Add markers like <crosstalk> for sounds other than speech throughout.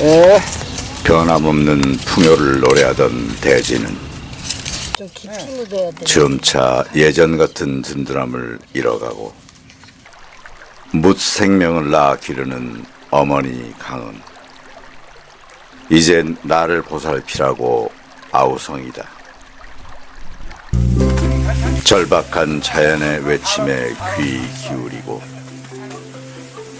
예. 변함없는 풍요를 노래하던 대지는 좀 깊이 묻어야 돼. 점차 예전 같은 든든함을 잃어가고 묻 생명을 낳아 기르는 어머니 강은 이젠 나를 보살피라고 아우성이다. 절박한 자연의 외침에 귀 기울이고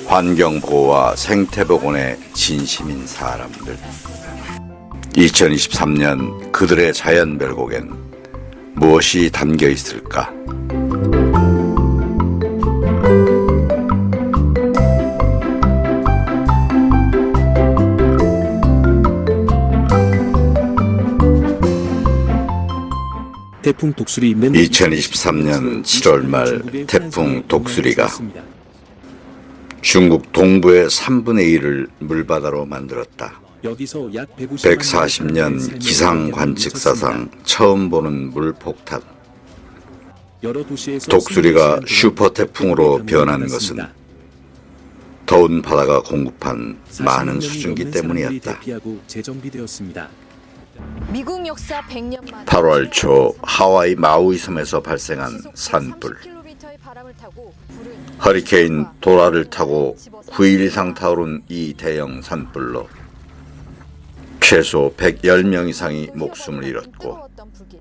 환경 보호와 생태 복원에 진심인 사람들. 2023년 그들의 자연 별곡엔 무엇이 담겨 있을까? 태풍 독수리 있는 2023년 7월 말 태풍 독수리가 중국 동부의 3분의 1을 물바다로 만들었다. 여기서 약 140년 기상 관측 사상 처음 보는 물폭탄. 독수리가 슈퍼 태풍으로 변한 것은 더운 바다가 공급한 많은 수증기 때문이었다. 재정비되었습니다. 미국 역사 100년 만에 8월 초 하와이 마우이 섬에서 발생한 산불. 허리케인 도라를 타고 9일 이상 타오른 이 대형 산불로 최소 110명 이상이 목숨을 잃었고 뜨거웠던 불길.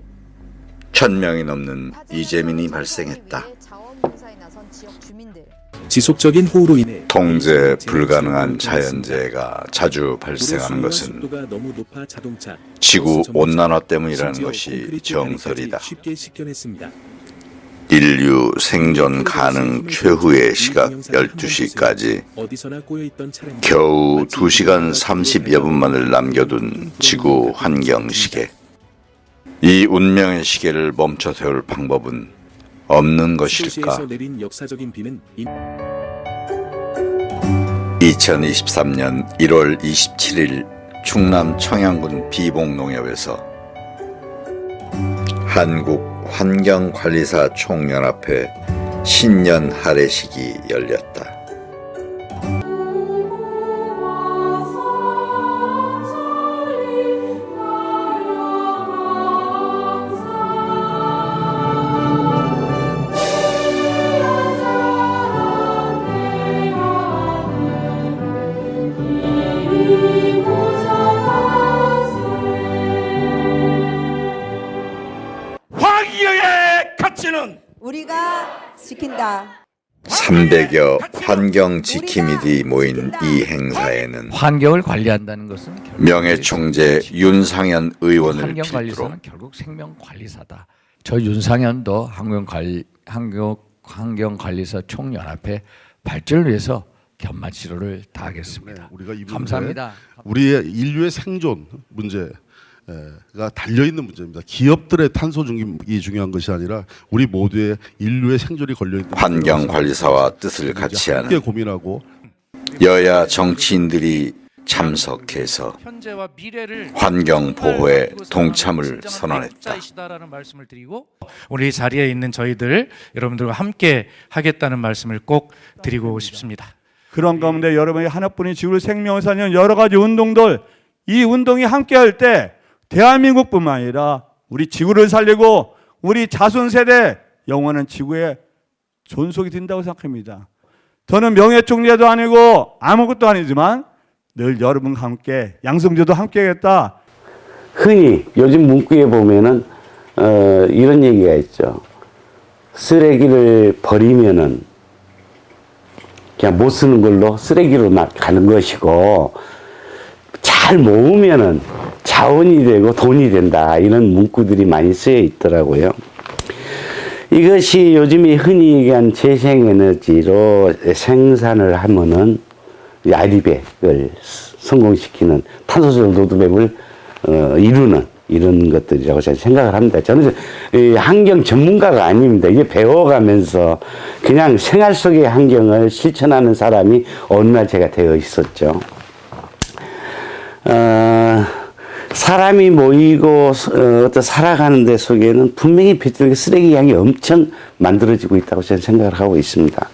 1000명이 넘는 이재민이 발생했다. 지속적인 호우로 인해 통제 불가능한 자연재해가 자주 발생하는 것은 지구 온난화 때문이라는 것이 정설이다. 인류 생존 가능 최후의 시각 12시까지 어디서나 꼬여있던 차량 겨우 2시간 30여 분만을 남겨둔 지구 환경 시계. 이 운명의 시계를 멈춰 세울 방법은 없는 것일까? 도시에서 내린 역사적인 비는 임- 2023년 1월 27일 충남 청양군 비봉농협에서 한국 환경관리사 총연합회 신년 할애식이 열렸다. 우리가 지킨다. 300여 환경 지킴이들이 모인 이 행사에는 환경을 관리한다는 것은 결국 명예 총재 윤상현 의원을 환경 필두로 관리사는 결국 생명 관리사다. 저 윤상현도 환경 관리 환경 환경 관리사 총연합회 발전을 위해서 견마 치료를 다하겠습니다. 네, 우리가 이 문제, 감사합니다. 우리의 인류의 생존 문제 가 달려 있는 문제입니다. 기업들의 탄소 중립이 중요한 것이 아니라 우리 모두의 인류의 생존이 걸려 있는 환경 관리사와 뜻을 같이 함께 하는 고민하고 여야 정치인들이 참석해서 현재와 미래를 환경 보호에 그리고 동참을 선언했다. 드리고 우리 자리에 있는 저희들 여러분들과 함께 하겠다는 말씀을 꼭 드리고 싶습니다. 그런 가운데 여러분이 하나뿐인 지구를 생명을 살리는 여러 가지 운동들 이 운동이 함께 할 때 대한민국뿐만 아니라 우리 지구를 살리고 우리 자손 세대 영원한 지구에 존속이 된다고 생각합니다. 저는 명예총재도 아니고 아무것도 아니지만 늘 여러분과 함께 양성주도 함께 하겠다. 흔히 요즘 문구에 보면은 어, 이런 얘기가 있죠. 쓰레기를 버리면은 그냥 못 쓰는 걸로 쓰레기로 막 가는 것이고 잘 모으면은 자원이 되고 돈이 된다 이런 문구들이 많이 쓰여 있더라고요. 이것이 요즘에 흔히 얘기한 재생에너지로 생산을 하면은 이 아리백을 성공시키는 탄소절 노드맵을 어, 이루는 이런 것들이라고 저는 생각을 합니다. 저는 이 환경 전문가가 아닙니다. 이게 배워가면서 그냥 생활 속의 환경을 실천하는 사람이 어느 날 제가 되어 있었죠. 어, 사람이 모이고 어, 어떤 살아가는 데 속에는 분명히 빗들게 쓰레기 양이 엄청 만들어지고 있다고 저는 생각을 하고 있습니다.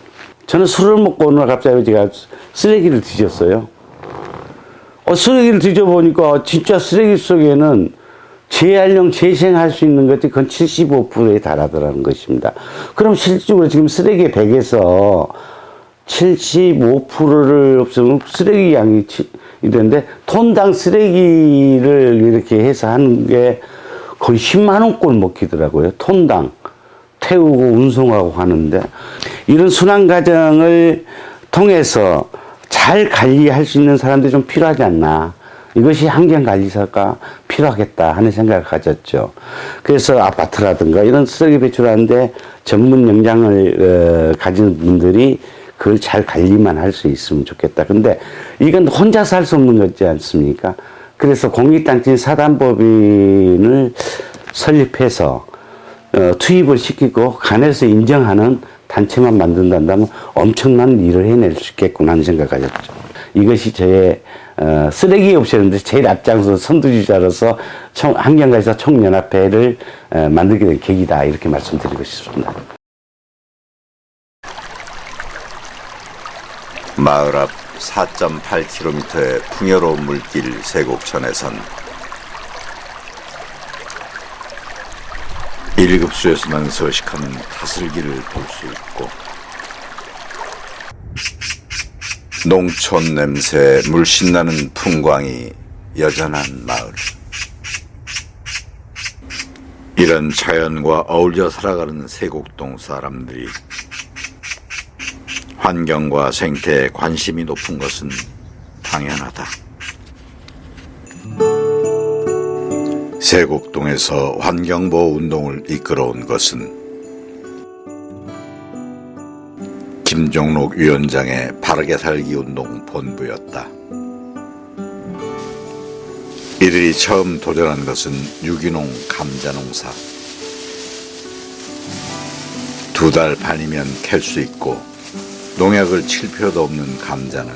저는 술을 먹고 오늘 갑자기 제가 쓰레기를 뒤졌어요. 어, 쓰레기를 뒤져보니까 진짜 쓰레기 속에는 재활용, 재생할 수 있는 것이 그건 75%에 달하더라는 것입니다. 그럼 실질적으로 지금 쓰레기 100에서 75%를 없으면 쓰레기 양이 치- 이런데 톤당 쓰레기를 이렇게 해서 하는 게 거의 10만 원꼴 먹히더라고요. 톤당. 태우고 운송하고 하는데 이런 순환 과정을 통해서 잘 관리할 수 있는 사람들이 좀 필요하지 않나. 이것이 환경관리사가 필요하겠다 하는 생각을 가졌죠. 그래서 아파트라든가 이런 쓰레기 배출하는데 전문 역량을 어, 가진 분들이 그걸 잘 관리만 할 수 있으면 좋겠다. 근데 이건 혼자서 할 수 없는 거지 않습니까? 그래서 공익단체 사단법인을 설립해서 어, 투입을 시키고 간에서 인정하는 단체만 만든다면 엄청난 일을 해낼 수 있겠구나 하는 생각을 가졌죠. 이것이 저의 어, 쓰레기 옵션인데 제일 앞장서 선두주자로서 청, 환경가에서 총연합회를 어, 만들게 된 계기다 이렇게 말씀드리고 싶습니다. 마을 앞 4.8km의 풍요로운 물길 세곡천에선 1급수에서만 서식하는 다슬기를 볼 수 있고 농촌 냄새 물씬 나는 풍광이 여전한 마을. 이런 자연과 어울려 살아가는 세곡동 사람들이 환경과 생태에 관심이 높은 것은 당연하다. 세곡동에서 환경보호 운동을 이끌어온 것은 김종록 위원장의 바르게 살기 운동 본부였다. 이들이 처음 도전한 것은 유기농 감자 농사. 두 달 반이면 캘 수 있고 농약을 칠 필요도 없는 감자는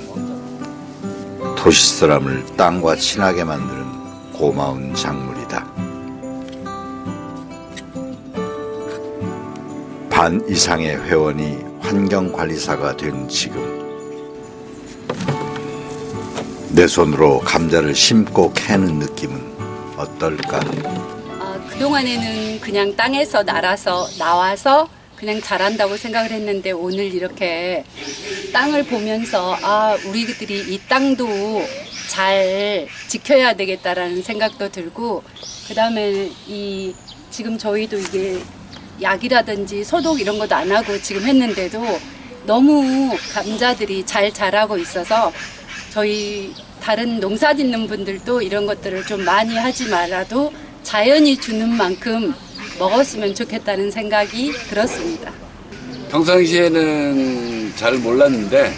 도시 사람을 땅과 친하게 만드는 고마운 작물이다. 반 이상의 회원이 환경관리사가 된 지금 내 손으로 감자를 심고 캐는 느낌은 어떨까? 아, 그동안에는 그냥 땅에서 날아서 나와서 그냥 자란다고 생각을 했는데 오늘 이렇게 땅을 보면서 아, 우리들이 이 땅도 잘 지켜야 되겠다라는 생각도 들고 그 다음에 이 지금 저희도 이게 약이라든지 소독 이런 것도 안 하고 지금 했는데도 너무 감자들이 잘 자라고 있어서 저희 다른 농사 짓는 분들도 이런 것들을 좀 많이 하지 말아도 자연이 주는 만큼 먹었으면 좋겠다는 생각이 들었습니다. 평상시에는 잘 몰랐는데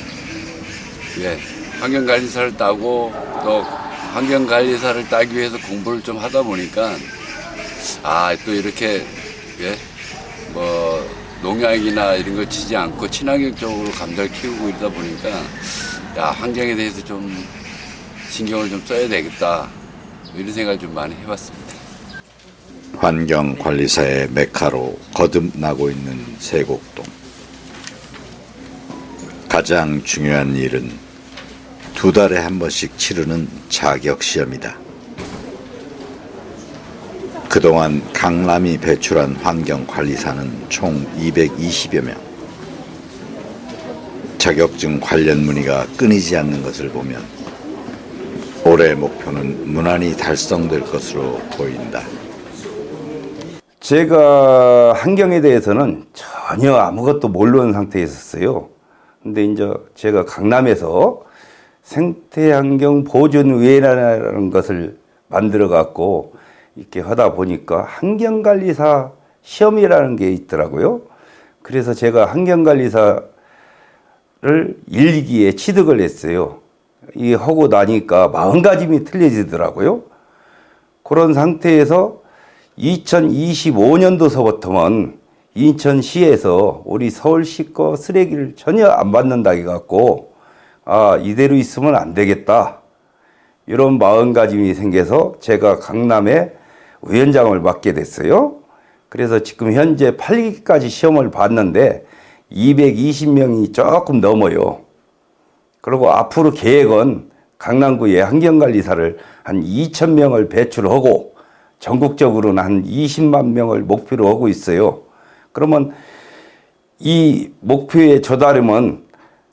예, 환경관리사를 따고 또 환경관리사를 따기 위해서 공부를 좀 하다 보니까 아 또 이렇게 예, 뭐 농약이나 이런 걸 치지 않고 친환경적으로 감자를 키우고 이러다 보니까 야 환경에 대해서 좀 신경을 좀 써야 되겠다 이런 생각을 좀 많이 해봤습니다. 환경관리사의 메카로 거듭나고 있는 세곡동. 가장 중요한 일은 두 달에 한 번씩 치르는 자격 시험이다. 그동안 강남이 배출한 환경관리사는 총 220여 명. 자격증 관련 문의가 끊이지 않는 것을 보면 올해 목표는 무난히 달성될 것으로 보인다. 제가 환경에 대해서는 전혀 아무것도 모르는 상태에 있었어요. 근데 이제 제가 강남에서 생태환경 보존위원회라는 것을 만들어 갖고 이렇게 하다 보니까 환경관리사 시험이라는 게 있더라고요. 그래서 제가 환경관리사를 1, 2기에 취득을 했어요. 이 하고 나니까 마음가짐이 틀려지더라고요. 그런 상태에서 2025년도서부터는 인천시에서 우리 서울시 거 쓰레기를 전혀 안 받는다 해갖고 아 이대로 있으면 안 되겠다 이런 마음가짐이 생겨서 제가 강남에 위원장을 맡게 됐어요. 그래서 지금 현재 8기까지 시험을 봤는데 220명이 조금 넘어요. 그리고 앞으로 계획은 강남구에 환경관리사를 한 2천 명을 배출하고 전국적으로는 한 20만 명을 목표로 하고 있어요. 그러면 이 목표에 조달하면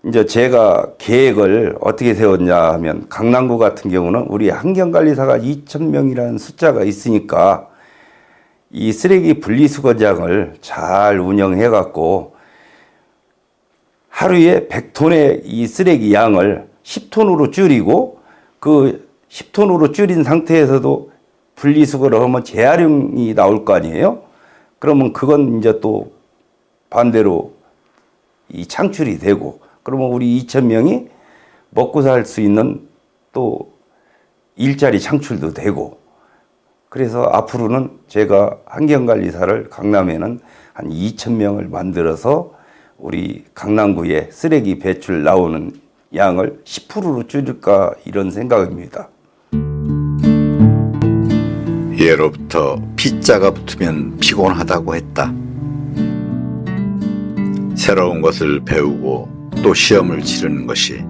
이제 제가 계획을 어떻게 세웠냐 하면 강남구 같은 경우는 우리 환경관리사가 2천 명이라는 숫자가 있으니까 이 쓰레기 분리수거장을 잘 운영해 갖고 하루에 100톤의 이 쓰레기 양을 10톤으로 줄이고 그 10톤으로 줄인 상태에서도 분리수거를 하면 재활용이 나올 거 아니에요? 그러면 그건 이제 또 반대로 이 창출이 되고 그러면 우리 2천 명이 먹고 살 수 있는 또 일자리 창출도 되고 그래서 앞으로는 제가 환경관리사를 강남에는 한 2천 명을 만들어서 우리 강남구에 쓰레기 배출 나오는 양을 10%로 줄일까 이런 생각입니다. 예로부터 피자가 붙으면 피곤하다고 했다. 새로운 것을 배우고 또 시험을 치르는 것이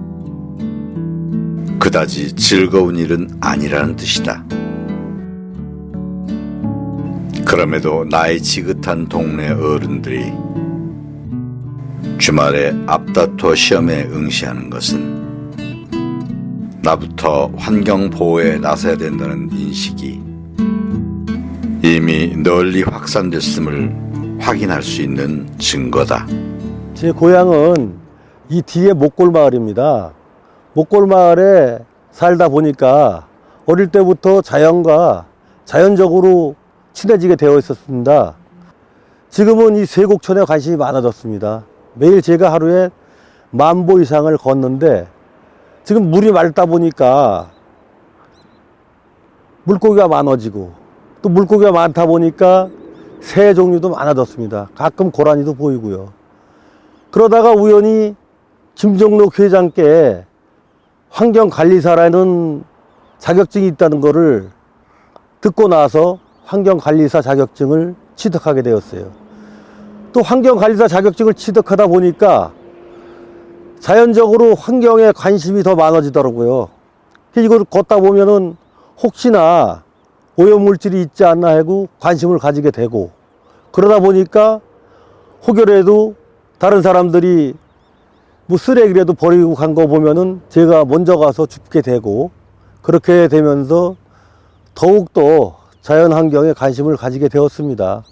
그다지 즐거운 일은 아니라는 뜻이다. 그럼에도 나이 지긋한 동네 어른들이 주말에 앞다투어 시험에 응시하는 것은 나부터 환경 보호에 나서야 된다는 인식이 이미 널리 확산됐음을 확인할 수 있는 증거다. 제 고향은 이 뒤에 목골 마을입니다. 목골 마을에 살다 보니까 어릴 때부터 자연과 자연적으로 친해지게 되어 있었습니다. 지금은 이 세곡천에 관심이 많아졌습니다. 매일 제가 하루에 만보 이상을 걷는데 지금 물이 맑다 보니까 물고기가 많아지고 또 물고기가 많다 보니까 새 종류도 많아졌습니다. 가끔 고라니도 보이고요. 그러다가 우연히 김종록 회장께 환경관리사라는 자격증이 있다는 것을 듣고 나서 환경관리사 자격증을 취득하게 되었어요. 또 환경관리사 자격증을 취득하다 보니까 자연적으로 환경에 관심이 더 많아지더라고요. 이걸 걷다 보면은 혹시나 오염물질이 있지 않나 하고 관심을 가지게 되고 그러다 보니까 혹여라도 다른 사람들이 뭐 쓰레기라도 버리고 간 거 보면은 제가 먼저 가서 줍게 되고 그렇게 되면서 더욱더 자연 환경에 관심을 가지게 되었습니다.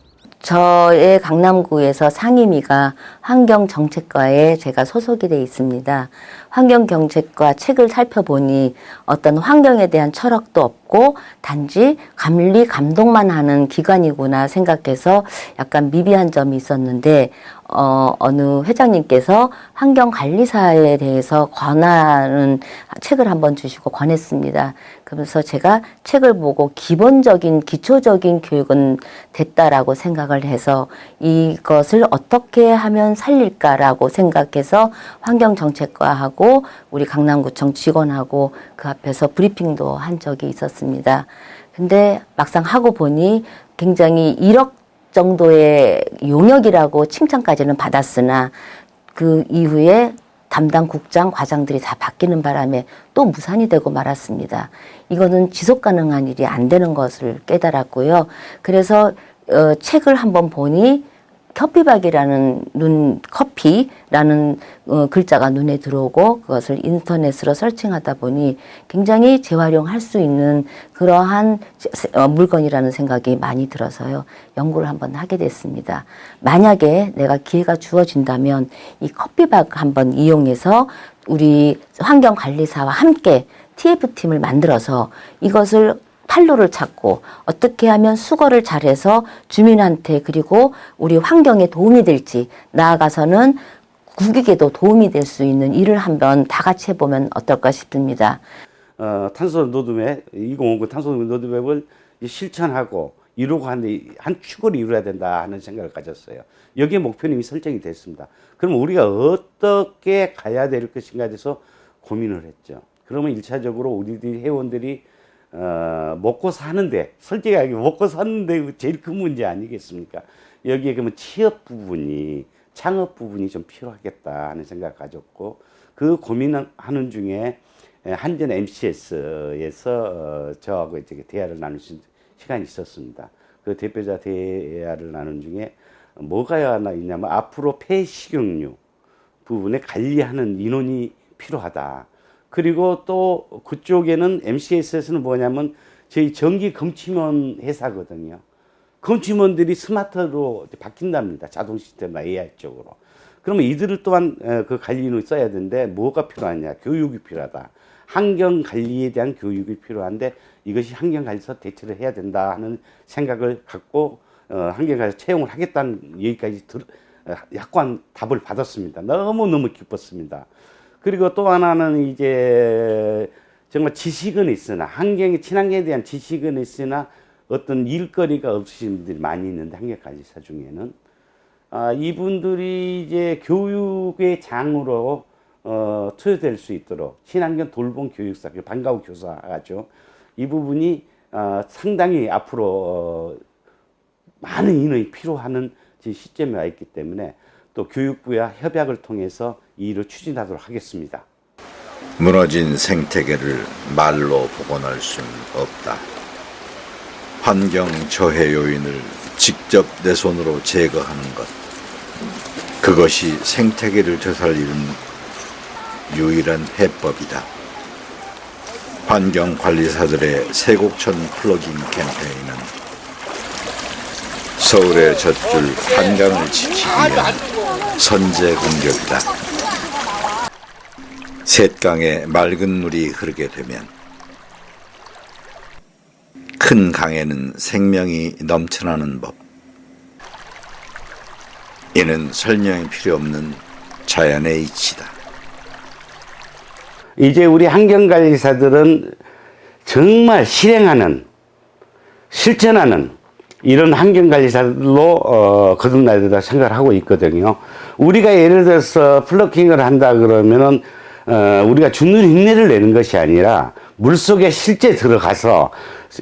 저의 강남구에서 상임위가 환경정책과에 제가 소속이 돼 있습니다. 환경경책과 책을 살펴보니 어떤 환경에 대한 철학도 없고 단지 감리 감독만 하는 기관이구나 생각해서 약간 미비한 점이 있었는데 어, 어느 회장님께서 환경관리사에 대해서 권하는 책을 한번 주시고 권했습니다. 그래서 제가 책을 보고 기본적인 기초적인 교육은 됐다라고 생각을 해서 이것을 어떻게 하면 살릴까라고 생각해서 환경정책과하고 우리 강남구청 직원하고 그 앞에서 브리핑도 한 적이 있었습니다. 근데 막상 하고 보니 굉장히 1억 정도의 용역이라고 칭찬까지는 받았으나 그 이후에 담당 국장, 과장들이 다 바뀌는 바람에 또 무산이 되고 말았습니다. 이거는 지속 가능한 일이 안 되는 것을 깨달았고요. 그래서 어, 책을 한번 보니 커피박이라는 눈 커피라는 어, 글자가 눈에 들어오고 그것을 인터넷으로 서칭하다 보니 굉장히 재활용할 수 있는 그러한 어, 물건이라는 생각이 많이 들어서요 연구를 한번 하게 됐습니다. 만약에 내가 기회가 주어진다면 이 커피박 한번 이용해서 우리 환경관리사와 함께 TF팀을 만들어서 이것을 판로를 찾고 어떻게 하면 수거를 잘해서 주민한테 그리고 우리 환경에 도움이 될지 나아가서는 국익에도 도움이 될 수 있는 일을 한번 다 같이 해보면 어떨까 싶습니다. 어, 탄소 노드맵 2059 탄소 노드맵을 실천하고 이루고 하는데 한 축을 이루어야 된다 하는 생각을 가졌어요. 여기에 목표는 이미 설정이 됐습니다. 그럼 우리가 어떻게 가야 될 것인가에 대해서 고민을 했죠. 그러면 일차적으로 우리들이 회원들이 어, 먹고 사는데 솔직하게 먹고 사는데 제일 큰 문제 아니겠습니까? 여기에 그러면 취업 부분이 창업 부분이 좀 필요하겠다 하는 생각을 가졌고 그 고민하는 중에 한전 MCS에서 어, 저하고 이제 대화를 나눌 수 시간이 있었습니다. 그 대표자 대화를 나눈 중에 뭐가 하나 있냐면 앞으로 폐식용유 부분에 관리하는 인원이 필요하다. 그리고 또 그쪽에는 MCS에서는 뭐냐면 저희 전기 검침원 회사거든요. 검침원들이 스마트로 바뀐답니다. 자동 시스템 AI 쪽으로. 그러면 이들을 또한 어, 그 관리인을 써야 되는데 뭐가 필요하냐? 교육이 필요하다. 환경 관리에 대한 교육이 필요한데 이것이 환경 관리서 대처를 해야 된다 하는 생각을 갖고 어, 환경 관리서 채용을 하겠다는 얘기까지 들, 어, 약관 답을 받았습니다. 너무 너무 기뻤습니다. 그리고 또 하나는 이제 정말 지식은 있으나 환경에 친환경에 대한 지식은 있으나 어떤 일거리가 없으신 분들이 많이 있는데 환경관리사 중에는 아, 이분들이 이제 교육의 장으로 어, 투여될 수 있도록 친환경 돌봄 교육사, 그 방과후 교사죠. 이 부분이 어, 상당히 앞으로 어, 많은 인원이 필요하는 지금 시점에 와 있기 때문에 또 교육부와 협약을 통해서 이 일을 추진하도록 하겠습니다. 무너진 생태계를 말로 복원할 수는 없다. 환경 저해 요인을 직접 내 손으로 제거하는 것. 그것이 생태계를 되살리는 유일한 해법이다. 환경 관리사들의 세곡천 플러깅 캠페인은 서울의 젖줄 한강을 지키기 위한 선제 공격이다. 셋강에 맑은 물이 흐르게 되면 큰 강에는 생명이 넘쳐나는 법. 이는 설명이 필요 없는 자연의 이치다. 이제 우리 환경관리사들은 정말 실행하는, 실천하는 이런 환경관리사들로 어, 거듭나야 된다 생각을 하고 있거든요. 우리가 예를 들어서 플러킹을 한다 그러면은 어, 우리가 죽는 흉내를 내는 것이 아니라 물속에 실제 들어가서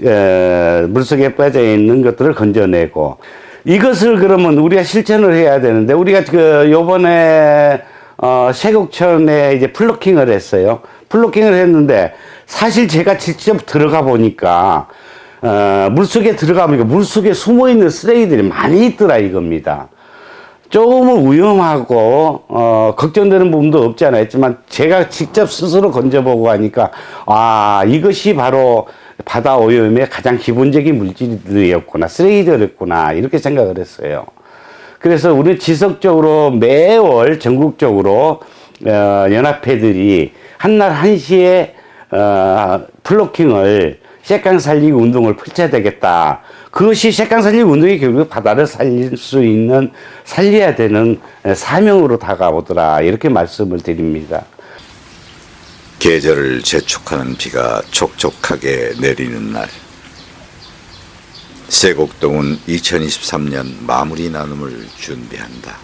에, 물속에 빠져 있는 것들을 건져내고 이것을 그러면 우리가 실천을 해야 되는데 우리가 그 요번에 어, 세곡천에 이제 플로킹을 했어요. 플로킹을 했는데 사실 제가 직접 들어가 보니까 어, 물속에 들어가 보니까 물속에 숨어 있는 쓰레기들이 많이 있더라 이겁니다. 조금은 위험하고 어, 걱정되는 부분도 없지 않아 있지만 제가 직접 스스로 건져보고 하니까 아 이것이 바로 바다 오염의 가장 기본적인 물질들이었구나 쓰레기들이었구나 이렇게 생각을 했어요. 그래서 우리는 지속적으로 매월 전국적으로 어, 연합회들이 한날 한시에 어, 플로킹을 색강 살리기 운동을 펼쳐야 되겠다. 그것이 색강 살리기 운동이 결국 바다를 살릴 수 있는 살려야 되는 사명으로 다가오더라. 이렇게 말씀을 드립니다. 계절을 재촉하는 비가 촉촉하게 내리는 날. 세곡동은 2023년 마무리 나눔을 준비한다.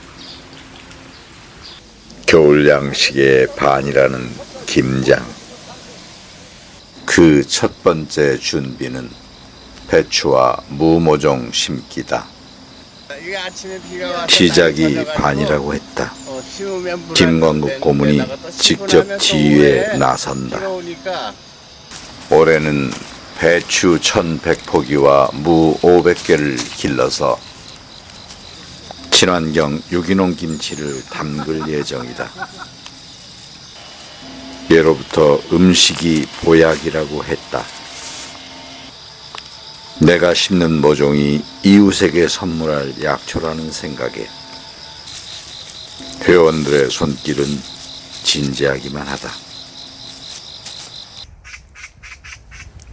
겨울 양식의 반이라는 김장. 그 첫 번째 준비는 배추와 무모종 심기다. 시작이 반이라고 했다. 김광국 고문이 직접 지휘에 나선다. 올해는 배추 1100포기와 무 500개를 길러서 친환경 유기농 김치를 담글 예정이다. 예로부터 음식이 보약이라고 했다. 내가 심는 모종이 이웃에게 선물할 약초라는 생각에 회원들의 손길은 진지하기만 하다.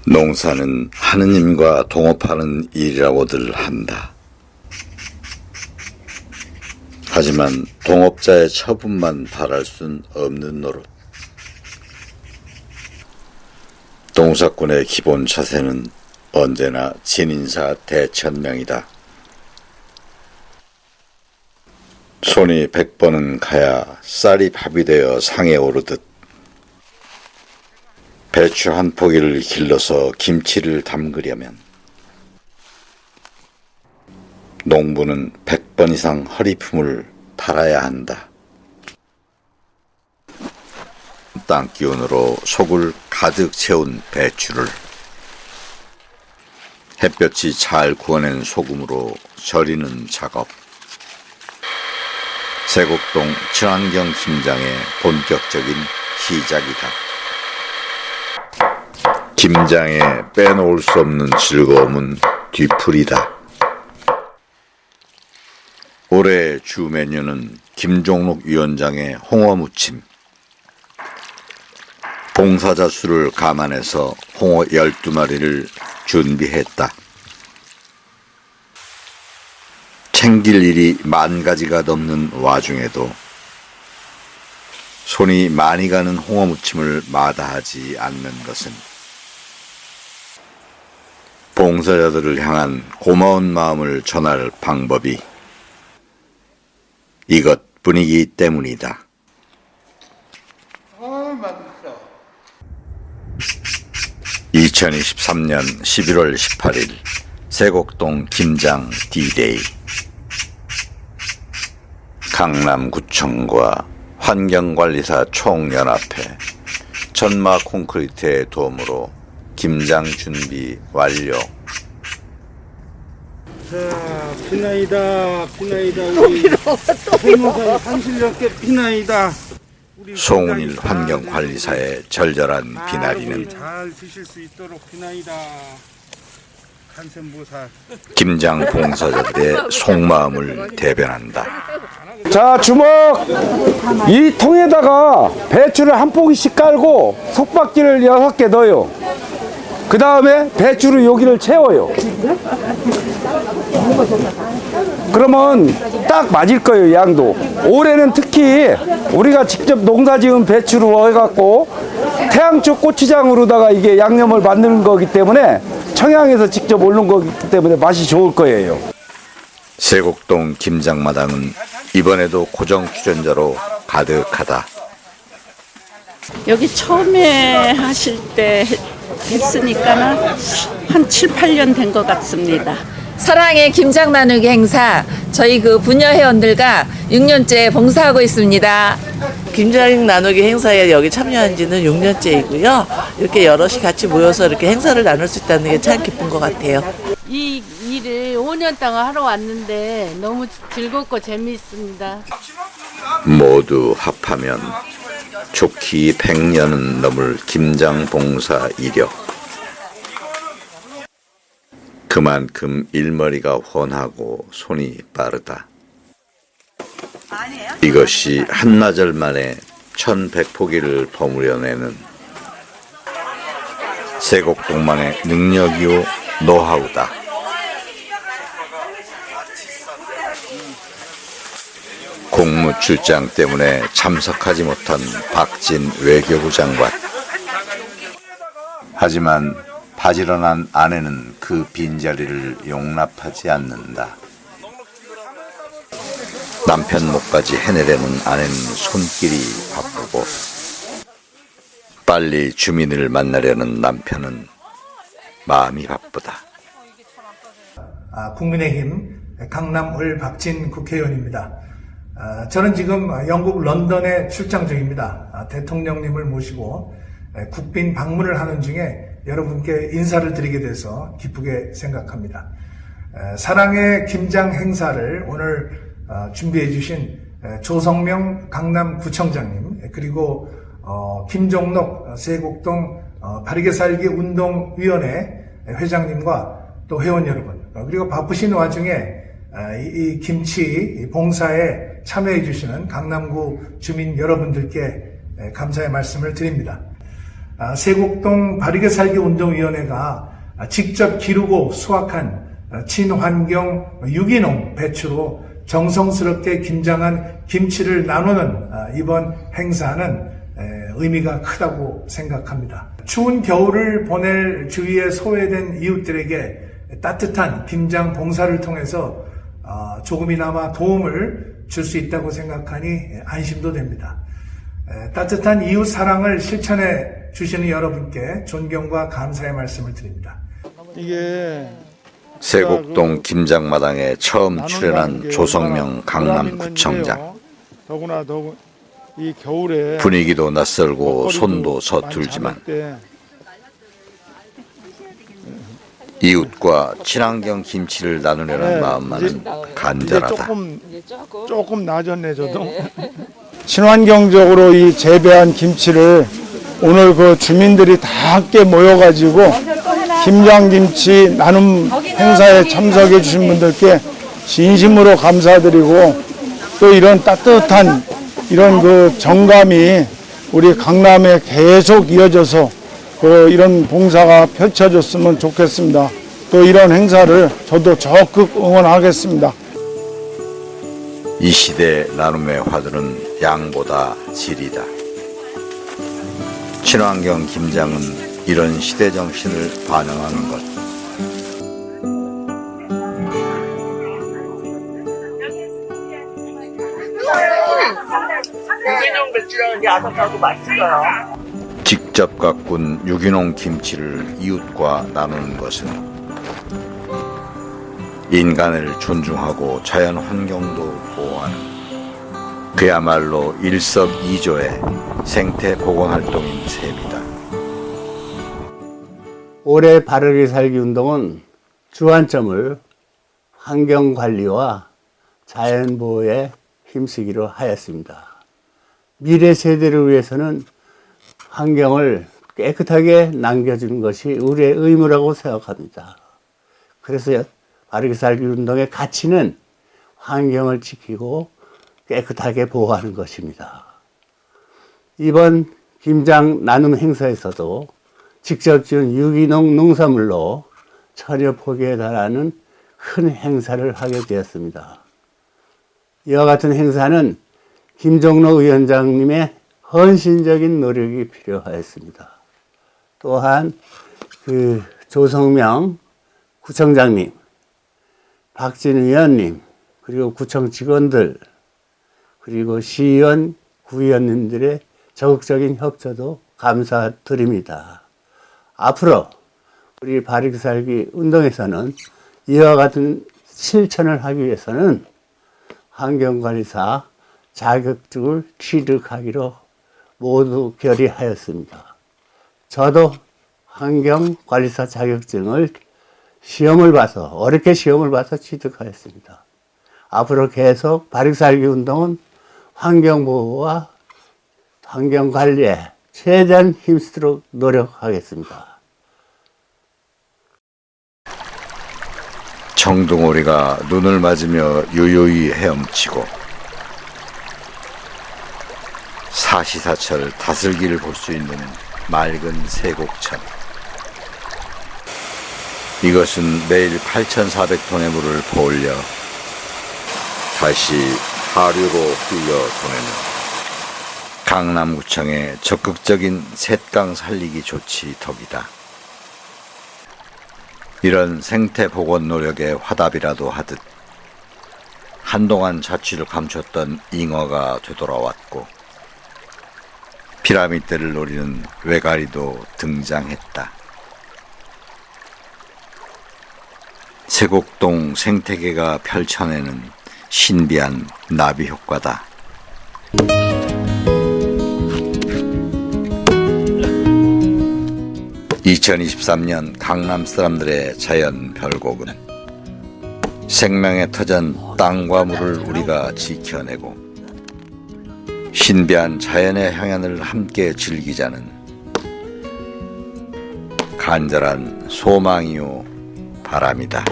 농사는 하느님과 동업하는 일이라고들 한다. 하지만 동업자의 처분만 바랄 순 없는 노릇. 동사꾼의 기본 자세는 언제나 진인사 대천명이다. 손이 백 번은 가야 쌀이 밥이 되어 상에 오르듯 배추 한 포기를 길러서 김치를 담그려면 농부는 백 번 이상 허리품을 달아야 한다. 땅 기운으로 속을 가득 채운 배추를 햇볕이 잘 구워낸 소금으로 절이는 작업. 세곡동 친환경 김장의 본격적인 시작이다. 김장에 빼놓을 수 없는 즐거움은 뒤풀이다. 올해 주 메뉴는 김종록 위원장의 홍어 무침. 봉사자 수를 감안해서 홍어 12마리를 준비했다. 챙길 일이 만 가지가 넘는 와중에도 손이 많이 가는 홍어 무침을 마다하지 않는 것은 봉사자들을 향한 고마운 마음을 전할 방법이 이것뿐이기 때문이다. 2023년 11월 18일 세곡동 김장 D-Day 강남구청과 환경관리사 총연합회 전마 콘크리트의 도움으로 김장 준비 완료. 자, 피나이다, 피나이다, 우리 세무사의 한실력계 피나이다. 송은일 환경관리사의 절절한 비나리는 피나이다. 간센보살. 김장 봉사자들의 <laughs> 속마음을 대변한다. 자 주먹 이 통에다가 배추를 한 포기씩 깔고 속박지를 여섯 개 넣어요 그 다음에 배추를 여기를 채워요. 그러면 딱 맞을 거예요 양도. 올해는 특히 우리가 직접 농사 지은 배추로 해갖고 태양초 고추장으로다가 이게 양념을 만드는 거기 때문에 청양에서 직접 오른 거기 때문에 맛이 좋을 거예요. 세곡동 김장마당은 이번에도 고정 출연자로 가득하다. 여기 처음에 하실 때 했으니까는 한 7, 8년 된 것 같습니다. 사랑의 김장 나누기 행사 저희 그 부녀 회원들과 6년째 봉사하고 있습니다. 김장 나누기 행사에 여기 참여한 지는 6년째이고요. 이렇게 여럿이 같이 모여서 이렇게 행사를 나눌 수 있다는 게 참 기쁜 것 같아요. 이 일을 5년 동안 하러 왔는데 너무 즐겁고 재미있습니다. 모두 합하면 좋기 100년은 넘을 김장 봉사 이력. 그만큼 일머리가 훤하고 손이 빠르다. 이것이 한나절 만에 천백포기를 버무려내는 세곡동만의 능력이요 노하우다. 공무 출장 때문에 참석하지 못한 박진 외교부 장관. 하지만 바지런한 아내는 그 빈자리를 용납하지 않는다. 남편 목까지 해내려는 아내는 손길이 바쁘고 빨리 주민을 만나려는 남편은 마음이 바쁘다. 아, 국민의힘 강남을 박진 국회의원입니다. 아, 저는 지금 영국 런던에 출장 중입니다. 아, 대통령님을 모시고 에, 국빈 방문을 하는 중에 여러분께 인사를 드리게 돼서 기쁘게 생각합니다. 에, 사랑의 김장 행사를 오늘 어, 준비해 주신 에, 조성명 강남구청장님 에, 그리고 어, 김종록 세곡동 어, 바르게 살기 운동위원회 회장님과 또 회원 여러분 어, 그리고 바쁘신 와중에 아, 이, 이 김치 이 봉사에 참여해 주시는 강남구 주민 여러분들께 에, 감사의 말씀을 드립니다. 아, 세곡동 바르게 살기 운동위원회가 아, 직접 기르고 수확한 아, 친환경 유기농 배추로 정성스럽게 김장한 김치를 나누는 아, 이번 행사는 에, 의미가 크다고 생각합니다. 추운 겨울을 보낼 주위에 소외된 이웃들에게 따뜻한 김장 봉사를 통해서 어, 조금이나마 도움을 줄 수 있다고 생각하니 안심도 됩니다. 에, 따뜻한 이웃 사랑을 실천해 주시는 여러분께 존경과 감사의 말씀을 드립니다. 이게 세곡동 김장마당에 처음 출연한 조성명 강남구청장. 더구나 더구 이 겨울에 분위기도 낯설고 손도 서툴지만 자랄 때 이웃과 친환경 김치를 나누려는 네, 마음만은 간절하다. 조금 조금 나아졌네 저도. 친환경적으로 이 재배한 김치를 오늘 그 주민들이 다 함께 모여가지고 김장김치 나눔 행사에 참석해 주신 분들께 진심으로 감사드리고 또 이런 따뜻한 이런 그 정감이 우리 강남에 계속 이어져서 그 이런 봉사가 펼쳐졌으면 좋겠습니다. 또 이런 행사를 저도 적극 응원하겠습니다. 이 시대 나눔의 화두는 양보다 질이다. 친환경 김장은 이런 시대 정신을 반영하는 것. 유기농 배추라는 게 아삭하고 맛있어요. 직접 가꾼 유기농 김치를 이웃과 나누는 것은 인간을 존중하고 자연 환경도 보호하는 그야말로 일석이조의 생태 보건 활동인 셈이다. 올해 바르게 살기 운동은 주안점을 환경 관리와 자연 보호에 힘쓰기로 하였습니다. 미래 세대를 위해서는 환경을 깨끗하게 남겨주는 것이 우리의 의무라고 생각합니다. 그래서 바르게 살기 운동의 가치는 환경을 지키고 깨끗하게 보호하는 것입니다. 이번 김장 나눔 행사에서도 직접 지은 유기농 농산물로 처녀 포기에 달하는 큰 행사를 하게 되었습니다. 이와 같은 행사는 김종로 위원장님의 헌신적인 노력이 필요하였습니다. 또한 그 조성명 구청장님, 박진 의원님, 그리고 구청 직원들, 그리고 시의원, 구의원님들의 적극적인 협조도 감사드립니다. 앞으로 우리 바르게 살기 운동에서는 이와 같은 실천을 하기 위해서는 환경관리사 자격증을 취득하기로 모두 결의하였습니다. 저도 환경관리사 자격증을 시험을 봐서 어렵게 시험을 봐서 취득하였습니다. 앞으로 계속 바르게 살기 운동은 환경보호와 환경관리에 최대한 힘쓰도록 노력하겠습니다. 청둥오리가 눈을 맞으며 유유히 헤엄치고 사시사철 다슬기를 볼 수 있는 맑은 세곡천. 이것은 매일 8,400톤의 물을 보올려 다시 하류로 흘려 보내는 강남구청의 적극적인 셋강 살리기 조치 덕이다. 이런 생태 복원 노력의 화답이라도 하듯 한동안 자취를 감췄던 잉어가 되돌아왔고 피라미드를 노리는 외가리도 등장했다. 세곡동 생태계가 펼쳐내는 신비한 나비 효과다. 2023년 강남 사람들의 자연 별곡은 생명의 터전 땅과 물을 우리가 지켜내고 신비한 자연의 향연을 함께 즐기자는 간절한 소망이요 바람이다.